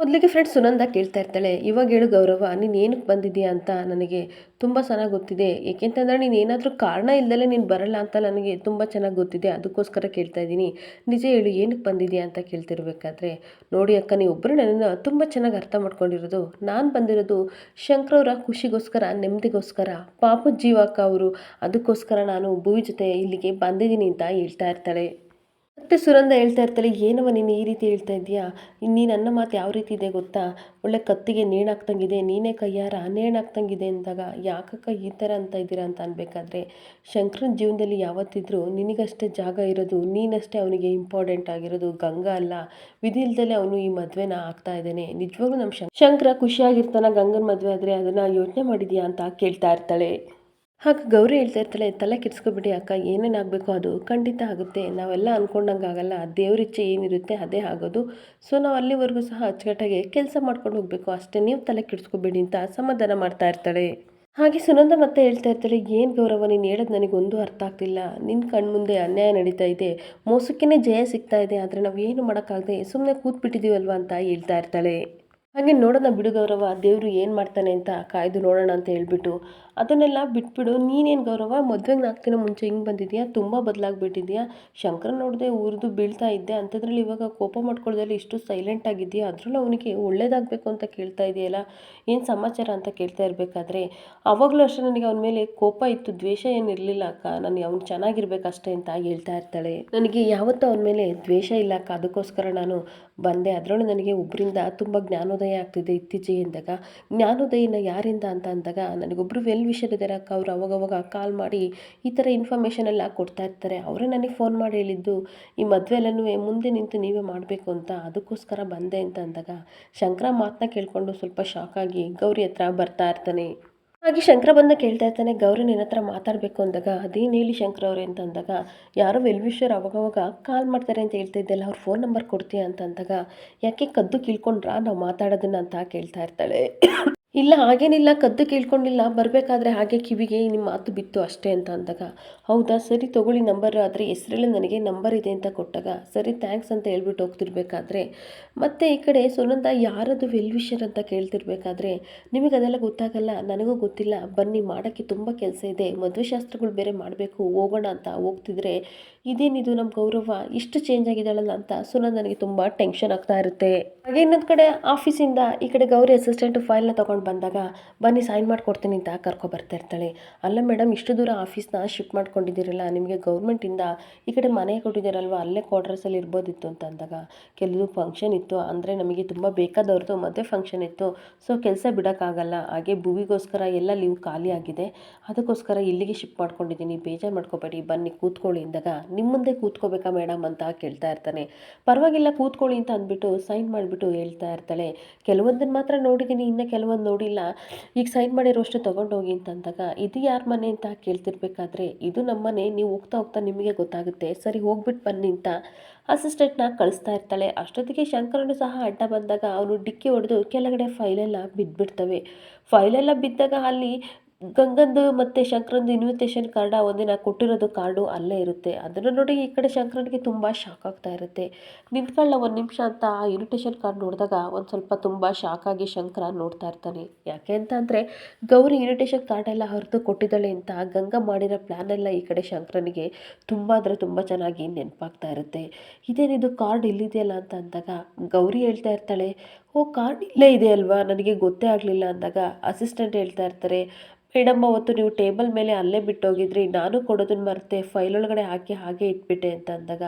ಮೊದಲಿಗೆ ಫ್ರೆಂಡ್ಸ್ ಸುನಂದ ಕೇಳ್ತಾ ಇರ್ತಾಳೆ, ಇವಾಗ ಹೇಳು ಗೌರವ, ನೀನು ಏನಕ್ಕೆ ಬಂದಿದ್ದೀಯಾ ಅಂತ ನನಗೆ ತುಂಬ ಚೆನ್ನಾಗಿ ಗೊತ್ತಿದೆ. ಏಕೆಂತಂದ್ರೆ ನೀನು ಏನಾದರೂ ಕಾರಣ ಇಲ್ದಲೇ ನೀನು ಬರಲ್ಲ ಅಂತ ನನಗೆ ತುಂಬ ಚೆನ್ನಾಗಿ ಗೊತ್ತಿದೆ. ಅದಕ್ಕೋಸ್ಕರ ಕೇಳ್ತಾ ಇದ್ದೀನಿ. ನಿಜ ಹೇಳು ಏನಕ್ಕೆ ಬಂದಿದ್ಯಾ ಅಂತ ಕೇಳ್ತಿರ್ಬೇಕಾದ್ರೆ, ನೋಡಿ ಅಕ್ಕ ನೀ ಒಬ್ಬರು ನನ್ನನ್ನು ತುಂಬ ಚೆನ್ನಾಗಿ ಅರ್ಥ ಮಾಡ್ಕೊಂಡಿರೋದು. ನಾನು ಬಂದಿರೋದು ಶಂಕರವರ ಖುಷಿಗೋಸ್ಕರ, ನೆಮ್ಮದಿಗೋಸ್ಕರ. ಪಾಪದ ಜೀವಕ್ಕ ಅವರು, ಅದಕ್ಕೋಸ್ಕರ ನಾನು ಭೂವಿ ಜೊತೆ ಇಲ್ಲಿಗೆ ಬಂದಿದ್ದೀನಿ ಅಂತ ಹೇಳ್ತಾ ಇರ್ತಾಳೆ. ಮತ್ತೆ ಸುರಂದ ಹೇಳ್ತಾ ಇರ್ತಾಳೆ ಏನವ ನೀನು ಈ ರೀತಿ ಹೇಳ್ತಾ ಇದ್ದೀಯಾ? ನೀನು ನನ್ನ ಮಾತು ಯಾವ ರೀತಿ ಇದೆ ಗೊತ್ತಾ? ಒಳ್ಳೆ ಕತ್ತಿಗೆ ನೇಣಾಕ್ತಂಗಿದೆ, ನೀನೇ ಕೈಯಾರ ನೇಣಾಕ್ತಂಗಿದೆ ಅಂದಾಗ ಯಾಕಕ್ಕ ಈ ಥರ ಅಂತ ಇದ್ದೀರಾ ಅಂತ ಅನ್ಬೇಕಾದ್ರೆ, ಶಂಕರನ ಜೀವನದಲ್ಲಿ ಯಾವತ್ತಿದ್ರೂ ನಿನಗಷ್ಟೇ ಜಾಗ ಇರೋದು, ನೀನಷ್ಟೇ ಅವನಿಗೆ ಇಂಪಾರ್ಟೆಂಟ್ ಆಗಿರೋದು ಗಂಗಾ ಅಲ್ಲ. ವಿಧಿ ಅವನು ಈ ಮದುವೆನ ಆಗ್ತಾ ಇದ್ದಾನೆ. ನಿಜವಾಗ್ಲೂ ನಮ್ಮ ಶಂಕ ಶಂಕರ ಖುಷಿಯಾಗಿರ್ತಾನ ಗಂಗನ ಮದುವೆ ಆದರೆ, ಅದನ್ನು ಯೋಚನೆ ಮಾಡಿದ್ಯಾ ಅಂತ ಕೇಳ್ತಾ ಇರ್ತಾಳೆ. ಹಾಗೆ ಗೌರಿ ಹೇಳ್ತಾ ಇರ್ತಾಳೆ, ತಲೆ ಕೆಡ್ಸ್ಕೊಬಿಡಿ ಅಕ್ಕ ಏನೇನಾಗಬೇಕು ಅದು? ಖಂಡಿತ ಆಗುತ್ತೆ. ನಾವೆಲ್ಲ ಅಂದ್ಕೊಂಡಂಗೆ ಆಗಲ್ಲ. ದೇವ್ರಿಚ್ಛೆ ಏನಿರುತ್ತೆ ಅದೇ ಆಗೋದು. ಸೊ ನಾವು ಅಲ್ಲಿವರೆಗೂ ಸಹ ಅಚ್ಚುಕಟ್ಟಾಗಿ ಕೆಲಸ ಮಾಡ್ಕೊಂಡು ಹೋಗಬೇಕು. ಅಷ್ಟೇ ನೀವು ತಲೆ ಕೆಡ್ಸ್ಕೊಬೇಡಿ ಅಂತ ಸಮಾಧಾನ ಮಾಡ್ತಾ ಇರ್ತಾಳೆ. ಹಾಗೆ ಸುನಂದ ಮತ್ತೆ ಹೇಳ್ತಾ ಇರ್ತಾಳೆ, ಏನು ಗೌರವ, ನೀನು ಹೇಳೋದು ನನಗೊಂದು ಅರ್ಥ ಆಗ್ತಿಲ್ಲ. ನಿನ್ನ ಕಣ್ಮುಂದೆ ಅನ್ಯಾಯ ನಡೀತಾ ಇದೆ. ಮೋಸಕ್ಕೇ ಜಯ ಸಿಗ್ತಾ ಇದೆ, ಆದರೆ ನಾವು ಏನು ಮಾಡೋಕ್ಕಾಗದೆ ಸುಮ್ಮನೆ ಕೂತ್ಬಿಟ್ಟಿದ್ದೀವಲ್ವ ಅಂತ ಹೇಳ್ತಾ ಇರ್ತಾಳೆ. ಹಾಗೆ ನೋಡೋಣ ಬಿಡು ಗೌರವ, ದೇವರು ಏನು ಮಾಡ್ತಾನೆ ಅಂತ ಕಾಯ್ದು ನೋಡೋಣ ಅಂತ ಹೇಳ್ಬಿಟ್ಟು. ಅದನ್ನೆಲ್ಲ ಬಿಟ್ಬಿಡು, ನೀನೇನು ಗೌರವ? ಮದುವೆಗೆ ನಾಲ್ಕು ದಿನ ಮುಂಚೆ ಹಿಂಗೆ ಬಂದಿದ್ಯಾ? ತುಂಬ ಬದಲಾಗ್ಬಿಟ್ಟಿದ್ಯಾ? ಶಂಕರ ನೋಡಿದೆ ಉರಿದು ಬೀಳ್ತಾ ಇದ್ದೆ ಅಂಥದ್ರಲ್ಲಿ ಇವಾಗ ಕೋಪ ಮಾಡ್ಕೊಳ್ಳೋದ್ರಲ್ಲಿ ಇಷ್ಟು ಸೈಲೆಂಟ್ ಆಗಿದೆಯಾ? ಅದರಲ್ಲೂ ಅವನಿಗೆ ಒಳ್ಳೇದಾಗಬೇಕು ಅಂತ ಕೇಳ್ತಾ ಇದೆಯಲ್ಲ? ಏನು ಸಮಾಚಾರ ಅಂತ ಕೇಳ್ತಾ ಇರಬೇಕಾದ್ರೆ? ಅವಾಗಲೂ ಅಷ್ಟೇ ನನಗೆ ಅವನ ಮೇಲೆ ಕೋಪ ಇತ್ತು, ದ್ವೇಷ ಏನಿರಲಿಲ್ಲ ಅಕ್ಕ. ನಾನು ಅವ್ನು ಚೆನ್ನಾಗಿರ್ಬೇಕಷ್ಟೇ ಅಂತ ಹೇಳ್ತಾ ಇರ್ತಾಳೆ. ನನಗೆ ಯಾವತ್ತೂ ಅವನ ಮೇಲೆ ದ್ವೇಷ ಇಲ್ಲ ಅಕ್ಕ. ಅದಕ್ಕೋಸ್ಕರ ನಾನು ಬಂದೆ. ಅದರಲ್ಲೂ ನನಗೆ ಒಬ್ಬರಿಂದ ತುಂಬ ಜ್ಞಾನೋದಯ ಆಗ್ತಿದೆ ಇತ್ತೀಚೆಗೆ ಅಂದಾಗ ಜ್ಞಾನೋದಯನ ಯಾರಿಂದ ಅಂತ ಅಂದಾಗ ನನಗೊಬ್ಬರು ವೆಲ್ ವಿಷಯದಿದ್ದಾರೆ ಅಕ್ಕ ಅವರು ಅವಾಗವಾಗ ಕಾಲ್ ಮಾಡಿ ಈ ಥರ ಇನ್ಫಾರ್ಮೇಷನ್ ಎಲ್ಲ ಕೊಡ್ತಾ ಇರ್ತಾರೆ. ಅವರೇ ನನಗೆ ಫೋನ್ ಮಾಡಿ ಹೇಳಿದ್ದು, ಈ ಮದುವೆ ಎಲ್ಲನೂ ಮುಂದೆ ನಿಂತು ನೀವೇ ಮಾಡಬೇಕು ಅಂತ ಅದಕ್ಕೋಸ್ಕರ ಬಂದೆ ಅಂತ ಅಂದಾಗ ಶಂಕರ ಮಾತನ್ನ ಕೇಳಿಕೊಂಡು ಸ್ವಲ್ಪ ಶಾಕ್ ಆಗಿ ಗೌರಿ ಹತ್ರ ಬರ್ತಾ ಇರ್ತಾನೆ. ಹಾಗೆ ಶಂಕರ ಬಂದ ಕೇಳ್ತಾ ಇರ್ತಾನೆ, ಗೌರಿ ನಿನ್ನ ಹತ್ರ ಮಾತಾಡಬೇಕು ಅಂದಾಗ, ಅದೇನು ಹೇಳಿ ಶಂಕರ ಅವರೇ? ಅಂತ ಅಂದಾಗ, ಯಾರೋ ವೆಲ್ವಿಶ್ವರ್ ಅವಾಗವಾಗ ಕಾಲ್ ಮಾಡ್ತಾರೆ ಅಂತ ಹೇಳ್ತಾ ಇದ್ದಲ್ಲ ಅವ್ರ ಫೋನ್ ನಂಬರ್ ಕೊಡ್ತೀಯ? ಅಂತ ಅಂದಾಗ, ಯಾಕೆ ಕದ್ದು ಕೀಳ್ಕೊಂಡ್ರಾ? ನಾವು ಮಾತಾಡೋದನ್ನ ಅಂತ ಕೇಳ್ತಾ ಇರ್ತಾಳೆ. ಇಲ್ಲ, ಹಾಗೇನಿಲ್ಲ, ಕದ್ದು ಕೇಳ್ಕೊಂಡಿಲ್ಲ. ಬರಬೇಕಾದ್ರೆ ಹಾಗೆ ಕಿವಿಗೆ ನಿಮ್ಮ ಮಾತು ಬಿತ್ತು ಅಷ್ಟೇ ಅಂತ ಅಂದಾಗ, ಹೌದಾ, ಸರಿ ತೊಗೊಳ್ಳಿ ನಂಬರ್. ಆದರೆ ಹೆಸರಲ್ಲಿ ನನಗೆ ನಂಬರ್ ಇದೆ ಅಂತ ಕೊಟ್ಟಾಗ, ಸರಿ, ಥ್ಯಾಂಕ್ಸ್ ಅಂತ ಹೇಳ್ಬಿಟ್ಟು ಹೋಗ್ತಿರ್ಬೇಕಾದ್ರೆ, ಮತ್ತೆ ಈ ಕಡೆ ಸುನಂದ ಯಾರದು ವೆಲ್ ವಿಷರ್ ಅಂತ ಕೇಳ್ತಿರ್ಬೇಕಾದ್ರೆ, ನಿಮಗೆ ಅದೆಲ್ಲ ಗೊತ್ತಾಗಲ್ಲ, ನನಗೂ ಗೊತ್ತಿಲ್ಲ. ಬನ್ನಿ, ಮಾಡೋಕ್ಕೆ ತುಂಬ ಕೆಲಸ ಇದೆ. ಮದುವೆ ಶಾಸ್ತ್ರಗಳು ಬೇರೆ ಮಾಡಬೇಕು, ಹೋಗೋಣ ಅಂತ ಹೋಗ್ತಿದ್ರೆ, ಇದೇನಿದು ನಮ್ಮ ಗೌರವ? ಇಷ್ಟು ಚೇಂಜ್ ಆಗಿದ್ದಾಳಲ್ಲ ಅಂತ ಸುನಂದ ನನಗೆ ತುಂಬ ಟೆನ್ಷನ್ ಆಗ್ತಾ ಇರುತ್ತೆ. ಹಾಗೆ ಇನ್ನೊಂದು ಕಡೆ ಆಫೀಸಿಂದ ಈ ಕಡೆ ಗೌರಿ ಅಸಿಸ್ಟೆಂಟ್ ಫೈಲ್ನ ತೊಗೊಂಡು ಬಂದಾಗ, ಬನ್ನಿ ಸೈನ್ ಮಾಡಿಕೊಡ್ತೀನಿ ಅಂತ ಕರ್ಕೊ ಬರ್ತಾ ಇರ್ತಾಳೆ. ಅಲ್ಲ ಮೇಡಮ್ ಇಷ್ಟು ದೂರ ಆಫೀಸ್ನ ಶಿಫ್ಟ್ ಮಾಡ್ಕೊಂಡಿದ್ದೀರಲ್ಲ, ನಿಮಗೆ ಗೌರ್ಮೆಂಟಿಂದ ಈ ಕಡೆ ಮನೆ ಕೊಟ್ಟಿದ್ದೀರಲ್ವ, ಅಲ್ಲೇ ಕ್ವಾರ್ಟರ್ಸಲ್ಲಿ ಇರ್ಬೋದಿತ್ತು ಅಂತ ಅಂದಾಗ ಕೆಲವು ಫಂಕ್ಷನ್ ಇತ್ತು, ಅಂದರೆ ನಮಗೆ ತುಂಬ ಬೇಕಾದವ್ರದ್ದು ಮದುವೆ ಫಂಕ್ಷನ್ ಇತ್ತು ಸೊ ಕೆಲಸ ಬಿಡೋಕ್ಕಾಗಲ್ಲ, ಹಾಗೆ ಭೂವಿಗೋಸ್ಕರ ಎಲ್ಲ ಲೀವ್ ಖಾಲಿ ಆಗಿದೆ, ಅದಕ್ಕೋಸ್ಕರ ಇಲ್ಲಿಗೆ ಶಿಫ್ಟ್ ಮಾಡ್ಕೊಂಡಿದ್ದೀನಿ, ಬೇಜಾರು ಮಾಡ್ಕೋಬೇಡಿ, ಬನ್ನಿ, ಕೂತ್ಕೊಳ್ಳಿ ಅಂದಾಗ ನಿಮ್ಮ ಮುಂದೆ ಕೂತ್ಕೋಬೇಕಾ ಮೇಡಮ್ ಅಂತ ಕೇಳ್ತಾ ಇರ್ತಾನೆ. ಪರವಾಗಿಲ್ಲ, ಕೂತ್ಕೊಳ್ಳಿ ಅಂತ ಅಂದ್ಬಿಟ್ಟು ಸೈನ್ ಮಾಡಿಬಿಟ್ಟು ಹೇಳ್ತಾ ಇರ್ತಾಳೆ. ಕೆಲವೊಂದನ್ನು ಮಾತ್ರ ನೋಡಿದ್ದೀನಿ ಇನ್ನು ಕೆಲವೊಂದು ನೋಡಿಲ್ಲ. ಈಗ ಸೈನ್ ಮಾಡಿರೋಷ್ಟು ತೊಗೊಂಡೋಗಿ ಅಂತಂದಾಗ ಇದು ಯಾರ ಮನೆ ಅಂತ ಕೇಳ್ತಿರ್ಬೇಕಾದ್ರೆ, ಇದು ನಮ್ಮ ಮನೆ, ನೀವು ಹೋಗ್ತಾ ಹೋಗ್ತಾ ನಿಮಗೆ ಗೊತ್ತಾಗುತ್ತೆ. ಸರಿ ಹೋಗ್ಬಿಟ್ಟು ಬನ್ನಿ ಅಂತ ಅಸಿಸ್ಟೆಂಟ್ನ ಕಳಿಸ್ತಾ ಇರ್ತಾಳೆ. ಅಷ್ಟೊತ್ತಿಗೆ ಶಂಕರನು ಸಹ ಅಡ್ಡ ಬಂದಾಗ ಅವನು ಡಿಕ್ಕಿ ಹೊಡೆದು ಕೆಳಗಡೆ ಫೈಲೆಲ್ಲ ಬಿದ್ದುಬಿಡ್ತವೆ ಫೈಲೆಲ್ಲ ಬಿದ್ದಾಗ ಅಲ್ಲಿ ಗಂಗಂದು ಮತ್ತು ಶಂಕರಂದು ಇನ್ವಿಟೇಷನ್ ಕಾರ್ಡ ಒಂದಿನ ಕೊಟ್ಟಿರೋದು ಕಾರ್ಡು ಅಲ್ಲೇ ಇರುತ್ತೆ. ಅದನ್ನು ನೋಡಿ ಈ ಕಡೆ ಶಂಕರನಿಗೆ ತುಂಬ ಶಾಕ್ ಆಗ್ತಾ ಇರುತ್ತೆ. ನಿಂತ್ಕೊಳ್ಳ ಒಂದು ನಿಮಿಷ ಅಂತ ಆ ಇನ್ವಿಟೇಷನ್ ಕಾರ್ಡ್ ನೋಡಿದಾಗ ಒಂದು ಸ್ವಲ್ಪ ತುಂಬ ಶಾಕ್ ಆಗಿ ಶಂಕರ ನೋಡ್ತಾ ಇರ್ತಾನೆ. ಯಾಕೆ ಅಂತ ಅಂದರೆ ಗೌರಿ ಇನ್ವಿಟೇಷನ್ ಕಾರ್ಡ್ ಎಲ್ಲ ಹರಿದು ಕೊಟ್ಟಿದ್ದಾಳೆ ಅಂತ ಗಂಗಾ ಮಾಡಿರೋ ಪ್ಲ್ಯಾನೆಲ್ಲ ಈ ಕಡೆ ಶಂಕರನಿಗೆ ತುಂಬ ಅಂದರೆ ತುಂಬ ಚೆನ್ನಾಗಿ ನೆನಪಾಗ್ತಾ ಇರುತ್ತೆ. ಇದೇನಿದು ಕಾರ್ಡ್ ಇಲ್ಲಿದೆಯಲ್ಲ ಅಂತ ಅಂದಾಗ ಗೌರಿ ಹೇಳ್ತಾ ಇರ್ತಾಳೆ, ಓ ಕಾರ್ಡ್ ಇಲ್ಲೇ ಇದೆ ಅಲ್ವಾ? ನನಗೆ ಗೊತ್ತೇ ಆಗಲಿಲ್ಲ ಅಂದಾಗ ಅಸಿಸ್ಟೆಂಟ್ ಹೇಳ್ತಾ ಇರ್ತಾರೆ ಮೇಡಮ್ ಅವತ್ತು ನೀವು ಟೇಬಲ್ ಮೇಲೆ ಅಲ್ಲೇ ಬಿಟ್ಟೋಗಿದ್ರಿ, ನಾನು ಕೊಡೋದನ್ನ ಮರೆತೆ ಫೈಲ್ ಒಳಗಡೆ ಹಾಕಿ ಹಾಗೆ ಇಟ್ಬಿಟ್ಟೆ ಅಂತ ಅಂದಾಗ,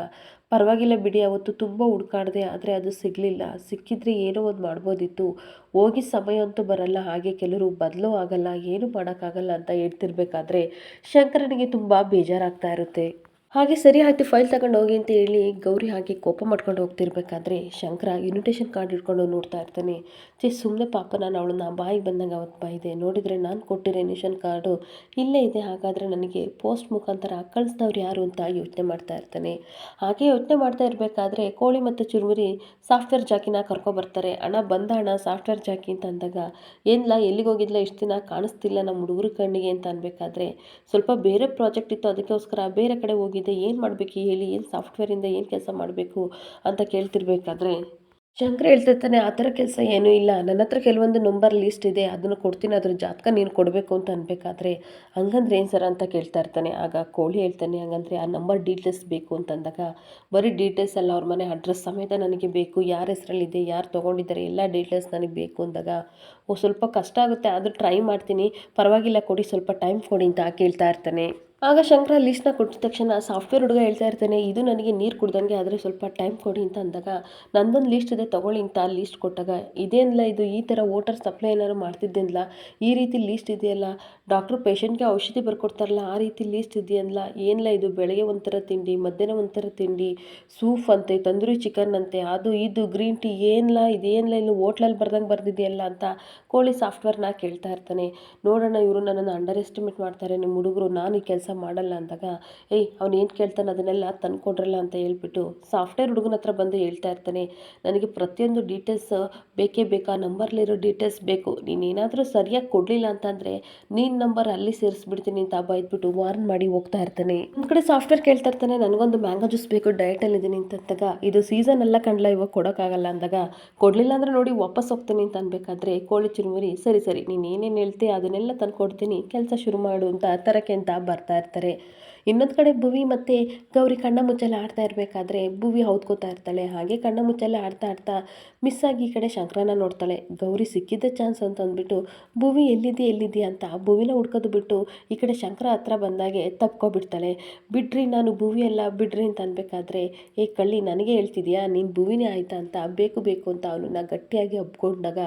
ಪರವಾಗಿಲ್ಲ ಬಿಡಿ, ಅವತ್ತು ತುಂಬ ಹುಡ್ಕಾಡಿದೆ, ಆದರೆ ಅದು ಸಿಗಲಿಲ್ಲ. ಸಿಕ್ಕಿದ್ರೆ ಏನೋ ಒಂದು ಮಾಡ್ಬೋದಿತ್ತು. ಹೋಗಿ ಸಮಯ ಅಂತೂ ಬರಲ್ಲ, ಹಾಗೆ ಕೆಲವರು ಬದಲು ಆಗಲ್ಲ, ಏನು ಮಾಡೋಕ್ಕಾಗಲ್ಲ ಅಂತ ಹೇಳ್ತಿರ್ಬೇಕಾದ್ರೆ, ಶಂಕರನಿಗೆ ತುಂಬ ಬೇಜಾರಾಗ್ತಾ ಇರುತ್ತೆ. ಹಾಗೆ ಸರಿ ಆಯಿತು, ಫೈಲ್ ತಗೊಂಡು ಹೋಗಿ ಅಂತ ಹೇಳಿ ಗೌರಿ ಹಾಗೆ ಕೋಪ ಮಾಡ್ಕೊಂಡು ಹೋಗ್ತಿರ್ಬೇಕಾದ್ರೆ ಶಂಕರ ಇನ್ವಿಟೇಷನ್ ಕಾರ್ಡ್ ಇಟ್ಕೊಂಡು ನೋಡ್ತಾ ಇರ್ತಾನೆ. ಚೇ ಸುಮ್ಮನೆ ಪಾಪ ನಾನು ಅವಳನ್ನ ಬಾಯಿಗೆ ಬಂದಂಗೆ ಅವತ್ತು ಬಾಯಿದೆ. ನೋಡಿದರೆ ನಾನು ಕೊಟ್ಟಿರೋ ಇನ್ವಿಟೇಷನ್ ಕಾರ್ಡು ಇಲ್ಲೇ ಇದೆ. ಹಾಗಾದರೆ ನನಗೆ ಪೋಸ್ಟ್ ಮುಖಾಂತರ ಕಳಿಸ್ದವ್ರು ಯಾರು ಅಂತ ಯೋಚನೆ ಮಾಡ್ತಾ ಇರ್ತಾನೆ. ಹಾಗೆ ಯೋಚನೆ ಮಾಡ್ತಾ ಇರಬೇಕಾದ್ರೆ ಕೋಳಿ ಮತ್ತು ಚುರುಮುರಿ ಸಾಫ್ಟ್ವೇರ್ ಜಾಕಿನ ಕರ್ಕೊಬರ್ತಾರೆ ಅಣ್ಣ ಬಂದ ಹಣ ಸಾಫ್ಟ್ವೇರ್ ಜಾಕಿ ಅಂತ ಅಂದಾಗ ಏನಿಲ್ಲ ಎಲ್ಲಿಗೆ ಹೋಗಿದ್ಲ, ಇಷ್ಟು ದಿನ ಕಾಣಿಸ್ತಿಲ್ಲ ನಮ್ಮ ಹುಡುಗರು ಕಣ್ಣಿಗೆ ಅಂತ ಅನ್ಬೇಕಾದ್ರೆ ಸ್ವಲ್ಪ ಬೇರೆ ಪ್ರಾಜೆಕ್ಟ್ ಇತ್ತು. ಅದಕ್ಕೋಸ್ಕರ ಬೇರೆ ಕಡೆ ಹೋಗಿದ್ದೆ ಏನು ಮಾಡಬೇಕು ಹೇಳಿ, ಏನು ಸಾಫ್ಟ್ವೇರಿಂದ ಏನು ಕೆಲಸ ಮಾಡಬೇಕು ಅಂತ ಕೇಳ್ತಿರ್ಬೇಕಾದ್ರೆ ಶಂಕರ ಹೇಳ್ತಿರ್ತಾನೆ ಆ ಥರ ಕೆಲಸ ಏನೂ ಇಲ್ಲ. ನನ್ನ ಹತ್ರ ಕೆಲವೊಂದು ನಂಬರ್ ಲಿಸ್ಟ್ ಇದೆ. ಅದನ್ನು ಕೊಡ್ತೀನಿ. ಅದ್ರ ಜಾತಕ ನೀನು ಕೊಡಬೇಕು ಅಂತ ಅನ್ಬೇಕಾದ್ರೆ ಹಂಗಂದ್ರೆ ಏನು ಸರ್ ಅಂತ ಕೇಳ್ತಾ ಇರ್ತಾನೆ. ಆಗ ಕೋಳಿ ಹೇಳ್ತಾನೆ, ಹಂಗಂದ್ರೆ ಆ ನಂಬರ್ ಡೀಟೇಲ್ಸ್ ಬೇಕು ಅಂತಂದಾಗ ಬರೀ ಡೀಟೇಲ್ಸ್ ಅಲ್ಲ, ಅವ್ರ ಮನೆ ಅಡ್ರೆಸ್ ಸಮೇತ ನನಗೆ ಬೇಕು. ಯಾರ ಹೆಸರಲ್ಲಿದೆ, ಯಾರು ತೊಗೊಂಡಿದ್ದಾರೆ, ಎಲ್ಲ ಡೀಟೇಲ್ಸ್ ನನಗೆ ಬೇಕು ಅಂದಾಗ, ಓ, ಸ್ವಲ್ಪ ಕಷ್ಟ ಆಗುತ್ತೆ. ಆದರೂ ಟ್ರೈ ಮಾಡ್ತೀನಿ. ಪರವಾಗಿಲ್ಲ, ಕೊಡಿ, ಸ್ವಲ್ಪ ಟೈಮ್ ಕೊಡಿ ಅಂತ ಕೇಳ್ತಾ ಇರ್ತಾನೆ. ಆಗ ಶಂಕರ ಲೀಸ್ಟ್ನ ಕೊಟ್ಟ ತಕ್ಷಣ, ಸಾಫ್ಟ್ವೇರ್ ಹುಡುಗ ಹೇಳ್ತಾ ಇರ್ತಾನೆ, ಇದು ನನಗೆ ನೀರು ಕುಡ್ದಂಗೆ ಆದರೆ ಸ್ವಲ್ಪ ಟೈಮ್ ಕೊಡಿ ಅಂತ ಅಂದಾಗ, ನಂದೊಂದು ಲೀಸ್ಟ್ ಇದೆ, ತೊಗೊಳ್ಳಿ ಅಂತ ಲಿಸ್ಟ್ ಕೊಟ್ಟಾಗ ಇದೇನಿಲ್ಲ ಇದು? ಈ ಥರ ವೋಟರ್ ಸಪ್ಲೈ ಏನಾದ್ರು ಮಾಡ್ತಿದ್ದೇನಿಲ್ಲ ಈ ರೀತಿ ಲೀಸ್ಟ್ ಇದೆಯಲ್ಲ? ಡಾಕ್ಟ್ರು ಪೇಷಂಟ್ಗೆ ಔಷಧಿ ಬರ್ಕೊಡ್ತಾರಲ್ಲ, ಆ ರೀತಿ ಲೀಸ್ಟ್ ಇದೆಯಲ್ಲ ಏನಿಲ್ಲ ಇದು? ಬೆಳಗ್ಗೆ ಒಂಥರ ತಿಂಡಿ, ಮಧ್ಯಾಹ್ನ ಒಂಥರ ತಿಂಡಿ ಸೂಫ್ ಅಂತೆ, ತಂದೂರಿ ಚಿಕನ್ ಅಂತೆ, ಅದು ಇದು ಗ್ರೀನ್ ಟೀ ಏನಿಲ್ಲ ಇದೇನಿಲ್ಲ ಇಲ್ಲಿ ಹೋಟ್ಲಲ್ಲಿ ಬರ್ದಂಗೆ ಬರ್ದಿದೆಯಲ್ಲ ಅಂತ ಕೋಳಿ ಸಾಫ್ಟ್ವೇರ್ನ ಕೇಳ್ತಾ ಇರ್ತಾನೆ. ನೋಡೋಣ ಇವರು ನನ್ನನ್ನು ಅಂಡರ್ ಎಸ್ಟಿಮೇಟ್ ಮಾಡ್ತಾರೆ ನಿಮ್ಮ ಹುಡುಗರು, ನಾನು ಈ ಕೆಲಸ ಮಾಡಲ್ಲ ಅಂದಾಗ, ಏಯ್, ಅವ್ನು ಏನು ಕೇಳ್ತಾನೆ ಅದನ್ನೆಲ್ಲ ತಂದುಕೊಡ್ರಲ್ಲ ಅಂತ ಹೇಳ್ಬಿಟ್ಟು ಸಾಫ್ಟ್ವೇರ್ ಹುಡುಗನ ಹತ್ರ ಬಂದು ಹೇಳ್ತಾ ಇರ್ತಾನೆ. ನನಗೆ ಪ್ರತಿಯೊಂದು ಡೀಟೇಲ್ಸ್ ಬೇಕೇ ಬೇಕಾ? ನಂಬರ್ಲಿರೋ ಡೀಟೇಲ್ಸ್ ಬೇಕು. ನೀನೇನಾದರೂ ಸರಿಯಾಗಿ ಕೊಡಲಿಲ್ಲ ಅಂತಂದರೆ ನೀನು ನಂಬರ್ ಅಲ್ಲಿ ಸೇರಿಸ್ಬಿಡ್ತೀನಿ ಅಂತ ಬೈದ್ಬಿಟ್ಟು ವಾರ್ನ್ ಮಾಡಿ ಹೋಗ್ತಾ ಇರ್ತಾನೆ. ಒಂದು ಕಡೆ ಸಾಫ್ಟ್ವೇರ್ ಕೇಳ್ತಾ ಇರ್ತಾನೆ. ನನಗೊಂದು ಮ್ಯಾಂಗೋ ಜ್ಯೂಸ್ ಬೇಕು ಡಯಟಲ್ಲಿ ಇದ್ದೀನಿ ಅಂತಂದಾಗ ಇದು ಸೀಸನ್ ಎಲ್ಲ ಕಂಡ್ಲ ಇವಾಗ ಕೊಡೋಕ್ಕಾಗಲ್ಲ ಅಂದಾಗ, ಕೊಡಲಿಲ್ಲ ಅಂದರೆ ನೋಡಿ ವಾಪಸ್ ಹೋಗ್ತೀನಿ ಅಂತ ಅನ್ಬೇಕಾದ್ರೆ ಕೋಳಿ ಚುರುಮುರಿ ಸರಿ ಸರಿ, ನೀನು ಏನೇನು ಹೇಳ್ತೀಯ ಅದನ್ನೆಲ್ಲ ತಂದು ಕೊಡ್ತೀನಿ ಕೆಲಸ ಶುರು ಮಾಡು ಅಂತ ತರಕ್ಕೆ ಅಂತ ಬರ್ತಾ ಇರ್ತಾರೆ ಇನ್ನೊಂದು ಕಡೆ ಭುವಿ ಮತ್ತು ಗೌರಿ ಕಣ್ಣ ಮುಚ್ಚಲ ಆಡ್ತಾ ಇರಬೇಕಾದ್ರೆ ಭುವಿ ಹೌದ್ಕೋತಾ ಇರ್ತಾಳೆ. ಹಾಗೆ ಕಣ್ಣ ಮುಚ್ಚಲ ಆಡ್ತಾ ಆಡ್ತಾ ಮಿಸ್ ಆಗಿ ಈ ಕಡೆ ಶಂಕರನ ನೋಡ್ತಾಳೆ. ಗೌರಿ ಸಿಕ್ಕಿದ್ದ ಚಾನ್ಸ್ ಅಂತ ಅಂದ್ಬಿಟ್ಟು ಭುವಿ ಎಲ್ಲಿದೆ ಎಲ್ಲಿದೆ ಅಂತ ಭುವಿನ ಹುಡ್ಕೋದು ಬಿಟ್ಟು ಈ ಕಡೆ ಶಂಕರ ಹತ್ರ ಬಂದಾಗೆ ತಪ್ಕೊಬಿಡ್ತಾಳೆ. ಬಿಡ್ರಿ ನಾನು ಭುವಿ ಅಲ್ಲ, ಬಿಡ್ರಿ ಅಂತ ಅನ್ಬೇಕಾದ್ರೆ, ಏ ಕಳ್ಳಿ ನನಗೆ ಹೇಳ್ತಿದ್ಯಾ? ನೀನು ಭುವಿನೇ ಆಯ್ತಾ ಅಂತ ಬೇಕು ಬೇಕು ಅಂತ ಅವನನ್ನ ಗಟ್ಟಿಯಾಗಿ ಒಪ್ಕೊಂಡಾಗ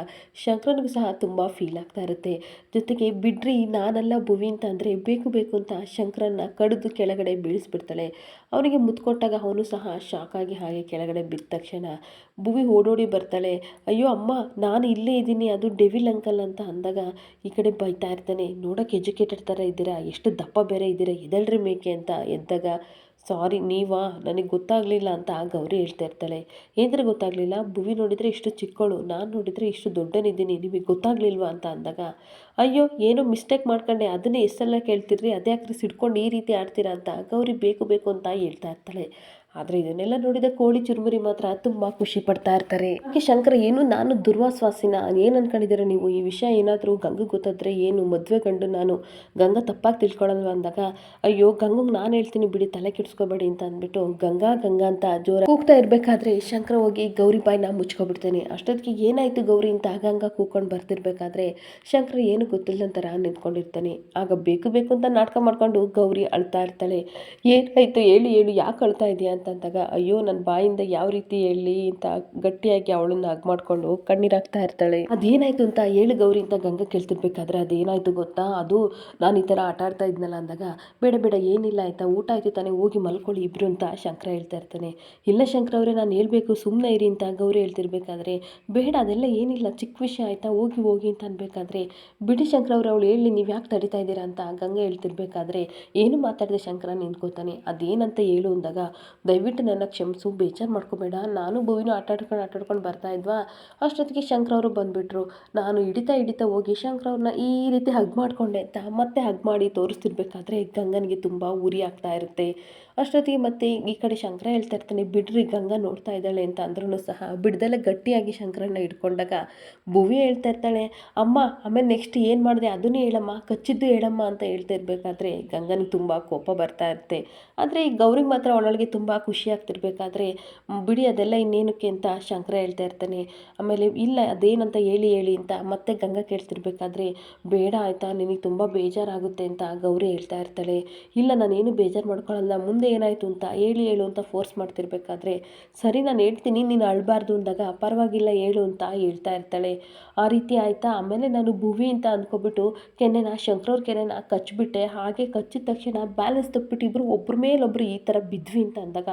ಶಂಕರನಿಗೂ ಸಹ ತುಂಬ ಫೀಲ್ ಆಗ್ತಾ ಇರುತ್ತೆ. ಜೊತೆಗೆ ಬಿಡ್ರಿ ನಾನಲ್ಲ ಭುವಿ ಅಂತ ಅಂದರೆ ಬೇಕು ಬೇಕು ಅಂತ ಶಂಕರನ್ನ ಕಡಿದು ಕೆಳಗಡೆ ಬೀಳಿಸ್ಬಿಡ್ತಾಳೆ. ಅವನಿಗೆ ಮುತ್ಕೊಟ್ಟಾಗ ಅವನು ಸಹ ಶಾಕಾಗಿ ಹಾಗೆ ಕೆಳಗಡೆ ಬಿದ್ದ ತಕ್ಷಣ ಭುವಿ ಓಡೋಡಿ ಬರ್ತಾಳೆ. ಅಯ್ಯೋ ಅಮ್ಮ, ನಾನು ಇಲ್ಲೇ ಇದ್ದೀನಿ, ಅದು ಡೆವಿಲ್ ಅಂಕಲ್ ಅಂತ ಅಂದಾಗ ಈ ಕಡೆ ಬೈತಾ ಇರ್ತಾನೆ. ನೋಡೋಕೆ ಎಜುಕೇಟೆಡ್ ಥರ ಇದ್ದೀರಾ? ಎಷ್ಟು ದಪ್ಪ ಬೇರೆ ಇದ್ದೀರಾ? ಎದಳ್ರಿ ಮೇಕೆ ಅಂತ ಎದ್ದಾಗ ಸಾರಿ, ನೀವಾ? ನನಗೆ ಗೊತ್ತಾಗಲಿಲ್ಲ ಅಂತ ಗೌರಿ ಹೇಳ್ತಾ ಇರ್ತಾಳೆ. ಏನಂದ್ರೆ ಗೊತ್ತಾಗಲಿಲ್ಲ? ಭುವಿ ನೋಡಿದರೆ ಇಷ್ಟು ಚಿಕ್ಕವಳು ನಾನು ನೋಡಿದರೆ ಇಷ್ಟು ದೊಡ್ಡನಿದ್ದೀನಿ, ನಿಮಗೆ ಗೊತ್ತಾಗಲಿಲ್ವಾ ಅಂತ ಅಂದಾಗ, ಅಯ್ಯೋ, ಏನೋ ಮಿಸ್ಟೇಕ್ ಮಾಡ್ಕೊಂಡೆ, ಅದನ್ನೇ ಎಷ್ಟೆಲ್ಲ ಕೇಳ್ತಿರ್ರಿ ಅದೇ ಯಾಕ್ರಿ ಸಿಡ್ಕೊಂಡು ಈ ರೀತಿ ಆಡ್ತೀರಾ ಅಂತ ಗೌರಿ ಬೇಕು ಬೇಕು ಅಂತ ಹೇಳ್ತಾ ಇರ್ತಾಳೆ. ಆದರೆ ಇದನ್ನೆಲ್ಲ ನೋಡಿದ ಕೋಳಿ ಚುರುಮುರಿ ಮಾತ್ರ ತುಂಬ ಖುಷಿ ಪಡ್ತಾ ಇರ್ತಾರೆ. ಹಾಗೆ ಶಂಕರ, ಏನು ನಾನು ದುರ್ವಾಸ್ವಾಸಿನ? ಏನು ಅನ್ಕೊಂಡಿದ್ದೀರ ನೀವು? ಈ ವಿಷಯ ಏನಾದರೂ ಗಂಗಗೆ ಗೊತ್ತಾದರೆ ಏನು? ಮದುವೆ ಕಂಡು ನಾನು ಗಂಗಾ ತಪ್ಪಾಗಿ ತಿಳ್ಕೊಳ್ಳಲ್ವ ಅಂದಾಗ, ಅಯ್ಯೋ, ಗಂಗಂಗೆ ನಾನು ಹೇಳ್ತೀನಿ ಬಿಡಿ, ತಲೆ ಕೆಡಿಸ್ಕೋಬೇಡಿ ಅಂತ ಅಂದ್ಬಿಟ್ಟು ಗಂಗಾ ಗಂಗಾ ಅಂತ ಜೋರ ಕೂಗ್ತಾ ಇರಬೇಕಾದ್ರೆ ಶಂಕರ ಹೋಗಿ ಗೌರಿ ಬಾಯಿನ ಮುಚ್ಕೊಬಿಡ್ತಾನೆ. ಅಷ್ಟೊತ್ತಿಗೆ ಏನಾಯ್ತು ಗೌರಿ ಅಂತ ಆಗಂಗ ಕೂಕೊಂಡು ಬರ್ತಿರ್ಬೇಕಾದ್ರೆ ಶಂಕರ ಏನು ಗೊತ್ತಿಲ್ಲದಂತರ ನಿಂತ್ಕೊಂಡಿರ್ತಾನೆ. ಆಗ ಬೇಕು ಬೇಕು ಅಂತ ನಾಟಕ ಮಾಡ್ಕೊಂಡು ಗೌರಿ ಅಳ್ತಾ ಇರ್ತಾಳೆ. ಏನಾಯಿತು? ಹೇಳಿ ಹೇಳಿ, ಯಾಕೆ ಅಳ್ತಾ ಇದೆಯಾ ಅಂತಂದಾಗ, ಅಯ್ಯೋ ನನ್ನ ಬಾಯಿಂದ ಯಾವ ರೀತಿ ಹೇಳಿ? ಅಂತ ಗಟ್ಟಿಯಾಗಿ ಅವಳನ್ನ ಹಗ್ ಮಾಡ್ಕೊಂಡು ಕಣ್ಣೀರಾಗ್ತಾ ಇರ್ತಾಳೆ. ಅದೇನಾಯ್ತು ಅಂತ ಏಳು ಗೌರಿ ಅಂತ ಗಂಗಾ ಕೇಳ್ತಿರ್ಬೇಕಾದ್ರೆ ಅದೇನಾಯ್ತು ಗೊತ್ತಾ? ಅದು ನಾನು ಈ ಥರ ಆಟ ಆಡ್ತಾ ಇದ್ನಲ್ಲ ಅಂದಾಗ, ಬೇಡ ಬೇಡ, ಏನಿಲ್ಲ ಆಯ್ತಾ? ಊಟ ಆಯ್ತು ತಾನೇ, ಹೋಗಿ ಮಲ್ಕೊಳ್ಳಿ ಇಬ್ರು ಅಂತ ಶಂಕರ ಹೇಳ್ತಾ ಇರ್ತಾನೆ. ಇಲ್ಲ ಶಂಕರ ಅವರೇ, ನಾನು ಹೇಳ್ಬೇಕು ಸುಮ್ಮನೆ ಇರಿ ಅಂತ ಗೌರಿ ಹೇಳ್ತಿರ್ಬೇಕಾದ್ರೆ, ಬೇಡ, ಅದೆಲ್ಲ ಏನಿಲ್ಲ, ಚಿಕ್ಕ ವಿಷಯ ಆಯ್ತಾ? ಹೋಗಿ ಹೋಗಿ ಅಂತ ಅನ್ಬೇಕಾದ್ರೆ, ಬಿಡಿ ಶಂಕರ ಅವ್ರು, ಅವಳು ಹೇಳಿ, ನೀವು ಯಾಕೆ ತಡಿತಾ ಇದ್ದೀರಾ ಅಂತ ಗಂಗಾ ಹೇಳ್ತಿರ್ಬೇಕಾದ್ರೆ, ಏನು ಮಾತಾಡಿದೆ ಶಂಕರ ನಿಂತ್ಕೋತಾನೆ. ಅದೇನಂತ ಹೇಳು ಅಂದಾಗ ದಯವಿಟ್ಟು ನನ್ನ ಕ್ಷಮಿಸು, ಬೇಜಾರು ಮಾಡ್ಕೋಬೇಡ. ನಾನು ಭುವಿನೂ ಆಟ ಆಡ್ಕೊಂಡು ಆಟ ಆಡ್ಕೊಂಡು ಬರ್ತಾ ಇದ್ವಾ? ಅಷ್ಟೊತ್ತಿಗೆ ಶಂಕರ ಅವರು ಬಂದುಬಿಟ್ರು. ನಾನು ಹಿಡಿತಾ ಹಿಡಿತಾ ಹೋಗಿ ಶಂಕರ ಅವ್ರನ್ನ ಈ ರೀತಿ ಹಗ್ ಮಾಡಿಕೊಂಡೆ ಮತ್ತೆ ಹಗ್ ಮಾಡಿ ತೋರಿಸ್ತಿರ್ಬೇಕಾದ್ರೆ ಗಂಗನಿಗೆ ತುಂಬ ಉರಿ ಆಗ್ತಾ ಇರುತ್ತೆ. ಅಷ್ಟೊತ್ತಿಗೆ ಮತ್ತೆ ಈ ಕಡೆ ಶಂಕರ ಹೇಳ್ತಾ ಇರ್ತಾನೆ, ಬಿಡ್ರಿ ಗಂಗಾ ನೋಡ್ತಾ ಇದ್ದಾಳೆ ಅಂತ ಅಂದ್ರೂ ಸಹ ಬಿಡ್ದಲ್ಲೇ ಗಟ್ಟಿಯಾಗಿ ಶಂಕರನ್ನ ಹಿಡ್ಕೊಂಡಾಗ ಭುವಿ ಹೇಳ್ತಾ ಇರ್ತಾಳೆ, ಅಮ್ಮ, ಆಮೇಲೆ ನೆಕ್ಸ್ಟ್ ಏನು ಮಾಡಿದೆ ಅದನ್ನೇ ಹೇಳಮ್ಮ, ಕಚ್ಚಿದ್ದು ಹೇಳಮ್ಮ ಅಂತ ಹೇಳ್ತಾ ಇರಬೇಕಾದ್ರೆ ಗಂಗನಿಗೆ ತುಂಬ ಕೋಪ ಬರ್ತಾ ಇರುತ್ತೆ. ಆದರೆ ಈ ಗೌರಿಗೆ ಮಾತ್ರ ಅವಳೊಳಗೆ ತುಂಬ ಖುಷಿ ಆಗ್ತಿರ್ಬೇಕಾದ್ರೆ ಬಿಡಿ ಅದೆಲ್ಲ ಇನ್ನೇನಕ್ಕೆ ಅಂತ ಶಂಕರ ಹೇಳ್ತಾ ಇರ್ತಾನೆ, ಆಮೇಲೆ ಇಲ್ಲ ಅದೇನಂತ ಹೇಳಿ ಹೇಳಿ ಅಂತ ಮತ್ತೆ ಗಂಗಾ ಕೇಳ್ತಿರ್ಬೇಕಾದ್ರೆ, ಬೇಡ ಆಯಿತಾ, ನಿನಗೆ ತುಂಬ ಬೇಜಾರಾಗುತ್ತೆ ಅಂತ ಗೌರಿ ಹೇಳ್ತಾ ಇರ್ತಾಳೆ, ಇಲ್ಲ ನಾನೇನು ಬೇಜಾರು ಮಾಡ್ಕೊಳ್ಳಲ್ಲ ಮುಂದೆ ಮುಂದೆ ಏನಾಯಿತು ಅಂತ ಹೇಳಿ ಹೇಳು ಅಂತ ಫೋರ್ಸ್ ಮಾಡ್ತಿರ್ಬೇಕಾದ್ರೆ, ಸರಿ, ನಾನು ಹೇಳ್ತೀನಿ, ನೀನು ಅಳಬಾರ್ದು ಅಂದಾಗ, ಪರವಾಗಿಲ್ಲ, ಹೇಳು ಅಂತ ಹೇಳ್ತಾ ಇರ್ತಾಳೆ. ಆ ರೀತಿ ಆಯಿತಾ? ಆಮೇಲೆ ನಾನು ಭುವಿ ಅಂತ ಅಂದ್ಕೊಬಿಟ್ಟು ಕೆನ್ನೆನ, ಶಂಕ್ರವ್ರ ಕೆನ್ನೆನ ಕಚ್ಚಿಬಿಟ್ಟೆ ಹಾಗೆ ಕಚ್ಚಿದ ತಕ್ಷಣ ಬ್ಯಾಲೆನ್ಸ್ ತಪ್ಪಿಟ್ಟು ಇಬ್ಬರು ಒಬ್ಬರ ಮೇಲೊಬ್ಬರು ಈ ಥರ ಬಿದ್ವಿ ಅಂತ ಅಂದಾಗ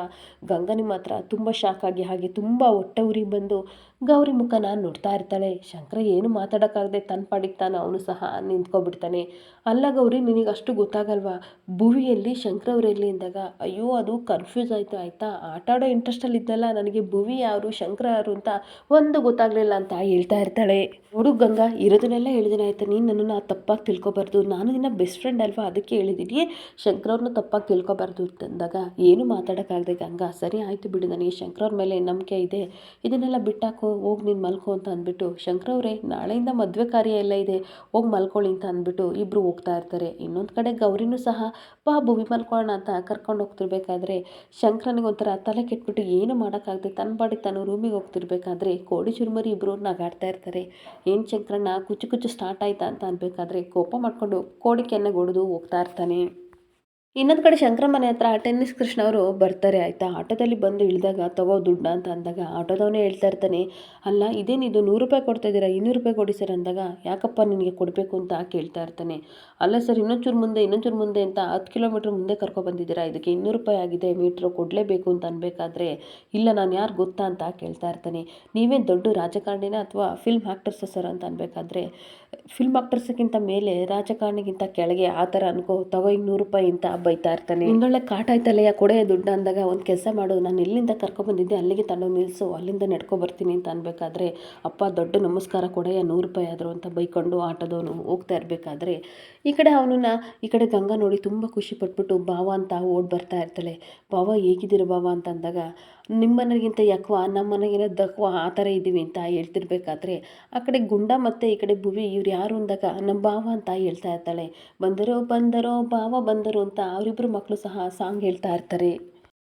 ಗಂಗನಿ ಮಾತ್ರ ತುಂಬ ಶಾಕ್ ಆಗಿ, ಹಾಗೆ ತುಂಬ ಹೊಟ್ಟೆ ಉರಿ ಬಂದು ಗೌರಿ ಮುಖನ ನೋಡ್ತಾ ಇರ್ತಾಳೆ. ಶಂಕರ ಏನು ಮಾತಾಡೋಕ್ಕಾಗದೆ ತನ್ನ ಪಾಡಿಗೆ ತಾನು ಅವನು ಸಹ ನಿಂತ್ಕೊಬಿಡ್ತಾನೆ. ಅಲ್ಲ ಗೌರಿ ನಿನಗೆ ಅಷ್ಟು ಗೊತ್ತಾಗಲ್ವಾ? ಭುವಿಯಲ್ಲಿ ಶಂಕರವರೆಲ್ಲಿ ಅಂದಾಗ, ಅಯ್ಯೋ, ಅದು ಕನ್ಫ್ಯೂಸ್ ಆಯಿತು, ಆಯಿತಾ? ಆಟ ಆಡೋ ಇಂಟ್ರೆಸ್ಟಲ್ಲಿ ಇದ್ದಲ್ಲ, ನನಗೆ ಭುವಿ ಯಾರು, ಶಂಕರ ಯಾರು ಅಂತ ಒಂದು ಗೊತ್ತಾಗಲಿಲ್ಲ ಅಂತ ಹೇಳ್ತಾ ಇರ್ತಾಳೆ. ನೋಡು ಗಂಗಾ, ಇರೋದನ್ನೆಲ್ಲ ಹೇಳಿದಿನ ಆಯ್ತಾ? ನೀನು ನನ್ನನ್ನು ತಪ್ಪಾಗಿ ತಿಳ್ಕೊಬಾರ್ದು. ನಾನು ನಿನ್ನ ಬೆಸ್ಟ್ ಫ್ರೆಂಡ್ ಅಲ್ವಾ? ಅದಕ್ಕೆ ಹೇಳಿದ್ದೀನಿ ಶಂಕರವ್ರನ್ನ ತಪ್ಪಾಗಿ ತಿಳ್ಕೊಬಾರ್ದು ಅಂತಂದಾಗ ಏನು ಮಾತಾಡೋಕ್ಕಾಗದೆ ಗಂಗಾ? ಸರಿ, ಆಯಿತು ಬಿಡು ನನಗೆ. ಶಂಕರವ್ರ ಮೇಲೆ ನಂಬಿಕೆ ಇದೆ. ಇದನ್ನೆಲ್ಲ ಬಿಟ್ಟಾಕೋ? ಹೋಗಿ ನೀನು ಮಲ್ಕೋ ಅಂತ ಅಂದ್ಬಿಟ್ಟು ಶಂಕರವ್ರೆ ನಾಳೆಯಿಂದ ಮದುವೆ ಕಾರ್ಯ ಎಲ್ಲ ಇದೆ, ಹೋಗಿ ಮಲ್ಕೊಳ್ಳಿ ಅಂತ ಅಂದ್ಬಿಟ್ಟು ಇಬ್ಬರು ಹೋಗ್ತಾ ಇರ್ತಾರೆ. ಇನ್ನೊಂದು ಕಡೆ ಗೌರಿನೂ ಸಹ, ಬಾ ಭೂಮಿ ಮಲ್ಕೊಳ್ಳೋಣ ಅಂತ ಕರ್ಕೊಂಡು ಹೋಗ್ತಿರ್ಬೇಕಾದ್ರೆ, ಶಂಕರನಿಗೆ ಒಂಥರ ತಲೆ ಕೆಟ್ಬಿಟ್ಟು ಏನು ಮಾಡೋಕ್ಕಾಗದೆ ತನ್ನ ಬಾಡಿ ತಾನು ರೂಮಿಗೆ ಹೋಗ್ತಿರ್ಬೇಕಾದ್ರೆ, ಕೋಡಿ ಚುರುಮರಿ ಇಬ್ಬರು ನಗಾಡ್ತಾ ಇರ್ತಾರೆ. ಏನು ಶಂಕರಣ್ಣ, ಕುಚ್ಚು ಕುಚ್ಚು ಸ್ಟಾರ್ಟ್ ಆಯ್ತಾ ಅಂತ ಅನ್ಬೇಕಾದ್ರೆ, ಕೋಪ ಮಾಡಿಕೊಂಡು ಕೋಡಿ ಕೆನ್ನೆಗೆ ಹೋಗ್ತಾ ಇರ್ತಾನೆ. ಇನ್ನೊಂದು ಕಡೆ ಶಂಕರ ಮನೆ ಹತ್ರ ಟೆನ್ನಿಸ್ ಕೃಷ್ಣ ಅವರು ಬರ್ತಾರೆ, ಆಯಿತಾ? ಆಟೋದಲ್ಲಿ ಬಂದು ಇಳಿದಾಗ ತಗೋ ದುಡ್ಡು ಅಂತ ಅಂದಾಗ ಆಟೋದವನೇ ಹೇಳ್ತಾ ಇರ್ತಾನೆ, ಅಲ್ಲ ಇದೇನಿದು ನೂರು ರೂಪಾಯಿ ಕೊಡ್ತಾ ಇದ್ದೀರಾ? ಇನ್ನೂರು ರೂಪಾಯಿ ಕೊಡಿ ಸರ್ ಅಂದಾಗ, ಯಾಕಪ್ಪ ನಿನಗೆ ಕೊಡಬೇಕು ಅಂತ ಕೇಳ್ತಾ ಇರ್ತಾನೆ. ಅಲ್ಲ ಸರ್, ಇನ್ನೊಂಚೂರು ಮುಂದೆ ಇನ್ನೊಂಚೂರು ಮುಂದೆ ಅಂತ ಹತ್ತು ಕಿಲೋಮೀಟ್ರ್ ಮುಂದೆ ಕರ್ಕೊಬಂದಿದ್ದೀರಾ ಇದಕ್ಕೆ ಇನ್ನೂರು ರೂಪಾಯಿ ಆಗಿದೆ, ಮೀಟ್ರ್ ಕೊಡಲೇಬೇಕು ಅಂತ ಅನ್ಬೇಕಾದ್ರೆ, ಇಲ್ಲ, ನಾನು ಯಾರು ಗೊತ್ತಾ ಅಂತ ಕೇಳ್ತಾ ಇರ್ತಾನೆ. ನೀವೇ ದೊಡ್ಡ ರಾಜಕಾರಣಿನ ಅಥವಾ ಫಿಲ್ಮ್ ಆ್ಯಕ್ಟರ್ಸ ಸರ್ ಅಂತ ಅನ್ಬೇಕಾದ್ರೆ ಫಿಲ್ಮ್ ಆ್ಯಕ್ಟರ್ಸ್ಗಿಂತ ಮೇಲೆ ರಾಜಕಾರಣಿಗಿಂತ ಕೆಳಗೆ ಆ ಥರ ಅನ್ಕೋ, ತಗೋ ಇನ್ನೂರು ನೂರು ರೂಪಾಯಿ ಅಂತ ಬೈತಾ ಇರ್ತಾನೆ. ಇನ್ನೊಳ್ಳೆ ಕಾಟ ಆಯ್ತಲ್ಲಯ್ಯ ಕೊಡೆಯ ದುಡ್ಡು ಅಂದಾಗ ಒಂದು ಕೆಲಸ ಮಾಡು, ನಾನು ಎಲ್ಲಿಂದ ಕರ್ಕೊಬಂದಿದ್ದೆ ಅಲ್ಲಿಗೆ ತಗೊಂಡು ನಿಲ್ಲಿಸು ಅಲ್ಲಿಂದ ನಡ್ಕೊ ಬರ್ತೀನಿ ಅಂತ ಅನ್ಬೇಕಾದ್ರೆ, ಅಪ್ಪ ದೊಡ್ಡ ನಮಸ್ಕಾರ ಕೊಡೆಯ ನೂರು ರೂಪಾಯಿ ಆದರು ಅಂತ ಬೈಕೊಂಡು ಆಟೋದವನು ಹೋಗ್ತಾ ಇರಬೇಕಾದ್ರೆ, ಈ ಕಡೆ ಅವನನ್ನ, ಈ ಕಡೆ ಗಂಗಾ ನೋಡಿ ತುಂಬ ಖುಷಿ ಪಟ್ಬಿಟ್ಟು ಭಾವ ಅಂತ ಓಡ್ ಬರ್ತಾ ಇರ್ತಾಳೆ. ಭಾವ, ಹೇಗಿದ್ದೀರ ಭಾವ ಅಂತ ಅಂದಾಗ ನಿಮ್ಮ ಮನೆಗಿಂತ ಯಾಕವ ನಮ್ಮ ಮನೆಗಿನ ದಕ್ವ ಆ ಥರ ಇದ್ದೀವಿ ಅಂತ ಹೇಳ್ತಿರ್ಬೇಕಾದ್ರೆ, ಆ ಕಡೆ ಗುಂಡ ಮತ್ತು ಈ ಕಡೆ ಭುವಿ ಇವ್ರು ಯಾರು ಅಂದಾಗ ನಮ್ಮ ಭಾವ ಅಂತ ಹೇಳ್ತಾ ಇರ್ತಾಳೆ. ಬಂದರೋ ಬಂದರೋ, ಭಾವ ಬಂದರು ಅಂತ ಅವರಿಬ್ಬರು ಮಕ್ಕಳು ಸಹ ಸಾಂಗ್ ಹೇಳ್ತಾ ಇರ್ತಾರೆ.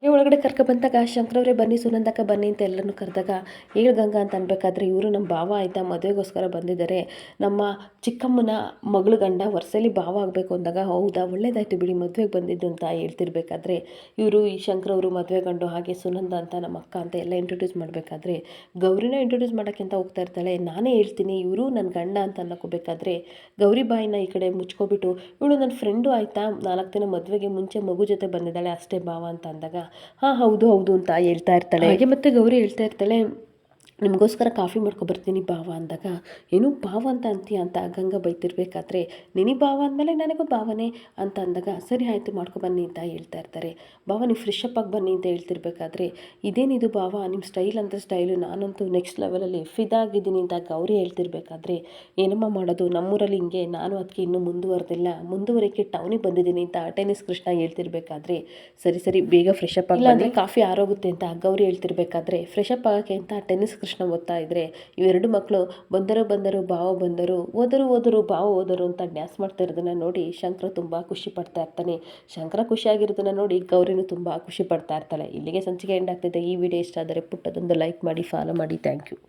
ಈ ಒಳಗಡೆ ಕರ್ಕ ಬಂದಾಗ, ಶಂಕರವ್ರೆ ಬನ್ನಿ, ಸುನಂದಕ್ಕ ಬನ್ನಿ ಅಂತ ಎಲ್ಲರನ್ನು ಕರೆದಾಗ, ಏಳು ಗಂಗಾ ಅಂತ ಅನ್ಬೇಕಾದ್ರೆ ಇವರು ನಮ್ಮ ಭಾವ ಆಯಿತಾ? ಮದುವೆಗೋಸ್ಕರ ಬಂದಿದ್ದಾರೆ. ನಮ್ಮ ಚಿಕ್ಕಮ್ಮನ ಮಗಳು ಗಂಡ ವರ್ಷಲಿ ಭಾವ ಆಗಬೇಕು ಅಂದಾಗ, ಹೌದಾ, ಒಳ್ಳೇದಾಯಿತು ಬಿಡಿ, ಮದುವೆಗೆ ಬಂದಿದ್ದು ಅಂತ ಹೇಳ್ತಿರ್ಬೇಕಾದ್ರೆ, ಇವರು ಈ ಶಂಕರವರು ಮದುವೆ ಗಂಡು ಹಾಗೆ ಸುನಂದ ಅಂತ ನಮ್ಮ ಅಕ್ಕ ಅಂತ ಎಲ್ಲ ಇಂಟ್ರೊಡ್ಯೂಸ್ ಮಾಡಬೇಕಾದ್ರೆ, ಗೌರಿನ ಇಂಟ್ರೊಡ್ಯೂಸ್ ಮಾಡೋಕ್ಕಿಂತ ಹೋಗ್ತಾ ಇರ್ತಾಳೆ. ನಾನೇ ಹೇಳ್ತೀನಿ, ಇವರು ನನ್ನ ಗಂಡ ಅಂತ ಅನ್ನೋಕೋಬೇಕಾದ್ರೆ, ಗೌರಿ ಬಾಯಿನ ಈ ಕಡೆ ಮುಚ್ಕೊಬಿಟ್ಟು, ಇವಳು ನನ್ನ ಫ್ರೆಂಡು ಆಯಿತಾ? ನಾಲ್ಕು ದಿನ ಮದುವೆಗೆ ಮುಂಚೆ ಮಗು ಜೊತೆ ಬಂದಿದ್ದಾಳೆ, ಅಷ್ಟೇ ಭಾವ ಅಂತ ಅಂದಾಗ ಹಾಂ ಹೌದು ಹೌದು ಅಂತ ಹೇಳ್ತಾ ಇರ್ತಾಳೆ. ಹಾಗೆ ಮತ್ತೆ ಗೌರಿ ಹೇಳ್ತಾ ಇರ್ತಾಳೆ ನಿಮಗೋಸ್ಕರ ಕಾಫಿ ಮಾಡ್ಕೊಬರ್ತೀನಿ ಭಾವ ಅಂದಾಗ ಏನು ಭಾವ ಅಂತ ಅಂತೀಯ ಅಂತ ಗಂಗಾ ಬೈತಿರ್ಬೇಕಾದ್ರೆ ನಿನಗೆ ಭಾವ ಅಂದಮೇಲೆ ನನಗೂ ಭಾವನೆ ಅಂತ ಅಂದಾಗ ಸರಿ ಆಯಿತು ಮಾಡ್ಕೊಬನ್ನಿ ಅಂತ ಹೇಳ್ತಾ ಇರ್ತಾರೆ. ಭಾವ ನೀವು ಫ್ರೆಶ್ ಅಪ್ ಆಗಿ ಬನ್ನಿ ಅಂತ ಹೇಳ್ತಿರ್ಬೇಕಾದ್ರೆ ಇದೇನಿದು ಭಾವ? ನಿಮ್ಮ ಸ್ಟೈಲ್ ಅಂತ ಸ್ಟೈಲು ನಾನಂತೂ ನೆಕ್ಸ್ಟ್ ಲೆವೆಲಲ್ಲಿ ಫಿದಾಗಿದ್ದೀನಿ ಅಂತ ಗೌರಿ ಹೇಳ್ತಿರ್ಬೇಕಾದ್ರೆ ಏನಮ್ಮ ಮಾಡೋದು? ನಮ್ಮೂರಲ್ಲಿ ಹಿಂಗೆ ನಾನು ಅದಕ್ಕೆ ಇನ್ನೂ ಮುಂದುವರೆದಿಲ್ಲ. ಮುಂದುವರಿಕೆ ಟೌನಿಗೆ ಬಂದಿದ್ದೀನಿ ಅಂತ ಟೆನಿಸ್ ಕೃಷ್ಣ ಹೇಳ್ತಿರ್ಬೇಕಾದ್ರೆ ಸರಿ ಸರಿ ಬೇಗ ಫ್ರೆಶ್ ಅಪ್ ಆಗಿ ಅಂದರೆ ಕಾಫಿ ಆರೋಗುತ್ತೆ ಅಂತ ಗೌರಿ ಹೇಳ್ತಿರ್ಬೇಕಾದ್ರೆ ಫ್ರೆಶ್ ಅಪ್ ಆಗೋಕ್ಕೆ ಅಂತ ಟೆನಿಸ್ ಕೃಷ್ಣ ಓದ್ತಾ ಇದ್ರೆ ಇವೆರಡು ಮಕ್ಕಳು ಬಂದರು ಬಂದರು ಭಾವ ಬಂದರು, ಓದರು ಓದರು ಭಾವ ಓದರು ಅಂತ ಡ್ಯಾನ್ಸ್ ಮಾಡ್ತಾ ಇರೋದನ್ನ ನೋಡಿ ಶಂಕರ ತುಂಬ ಖುಷಿ ಪಡ್ತಾ ಇರ್ತಾನೆ. ಶಂಕರ ಖುಷಿಯಾಗಿರೋದನ್ನ ನೋಡಿ ಗೌರಿನೂ ತುಂಬ ಖುಷಿ ಪಡ್ತಾ ಇರ್ತಾಳೆ. ಇಲ್ಲಿಗೆ ಸಂಚಿಕೆ ಎಂಡ್ ಆಗ್ತಿದೆ. ಈ ವಿಡಿಯೋ ಇಷ್ಟ ಆದರೆ ಪುಟ್ಟದೊಂದು ಲೈಕ್ ಮಾಡಿ ಫಾಲೋ ಮಾಡಿ. Thank you